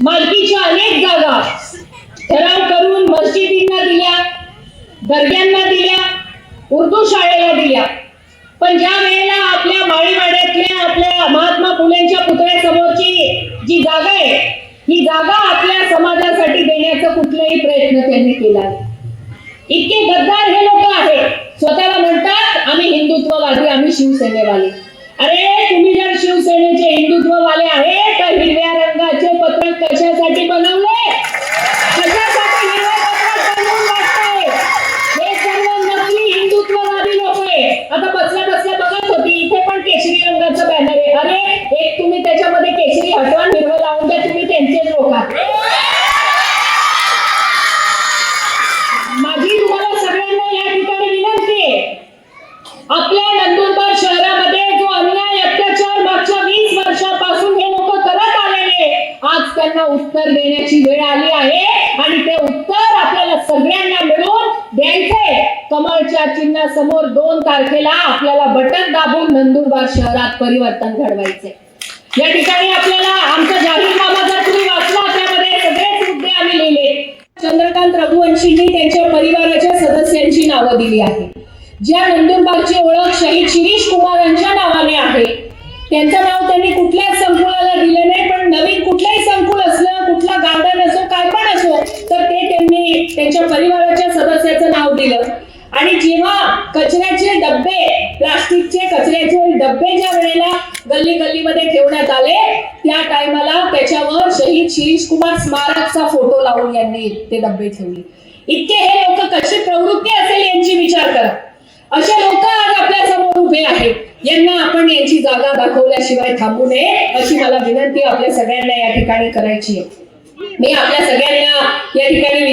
मालकीच्या अनेक जागा ठराव करून मस्जिदींना दिल्या दर्ग्यांना दिल्या उर्दू शाळेला दिल्या. पण ज्या वेळेला आपल्या माळीवाड्यातल्या आपल्या महात्मा फुलेंच्या पुतळ्यासमोरची जी जागा आहे ही जागा आपल्या समाजासाठी देण्याचा कुठलाही प्रयत्न त्यांनी केला इतके गद्दार हे लोक आहेत. स्वतःला म्हणतात आम्ही हिंदुत्ववादी आम्ही शिवसेनेवाले. अरे तुम्ही जर शिवसेनेचे हिंदुत्ववाले आहे तर हिरव्या आज उत्तर देण्याची वेळ आली आहे. आणि ते उत्तर आपल्याला सगळ्यांना मिळून द्यायचे कमळच्या चिन्हा समोर दोन तारखेला आपल्याला बटन दाबून नंदुरबार शहरात परिवर्तन घडवायचे या ठिकाणी आपल्याला आमचा जाहीरनामा जर तुम्ही वाचला त्यामध्ये सगळेच मुद्दे आम्ही लिहिले. चंद्रकांत रघुवंशींनी त्यांच्या परिवाराच्या सदस्यांची नावं दिली आहे ज्या नंदुरबारची ओळख शहीद शिरीष कुमार यांच्या नावाने आहे त्यांचं नाव दिलं. आणि जेव्हा कचऱ्याचे डब्बे प्लास्टिकचे कचऱ्याचे डब्बे ज्या वेळेला गल्ली गल्लीमध्ये ठेवण्यात आले त्या टायमाला त्याच्यावर शहीद शिरीष कुमार स्मारकचा फोटो लावून यांनी ते डब्बे ठेवले. इतके हे लोक कशी प्रवृत्ती असेल यांची विचार करा. असे लोक आज आपल्यासमोर उभे आहेत. यांना आपण यांची जागा दाखवल्याशिवाय थांबू नये अशी मला विनंती आपल्या सगळ्यांना या ठिकाणी करायची आहे. मी आपल्या सगळ्यांना या ठिकाणी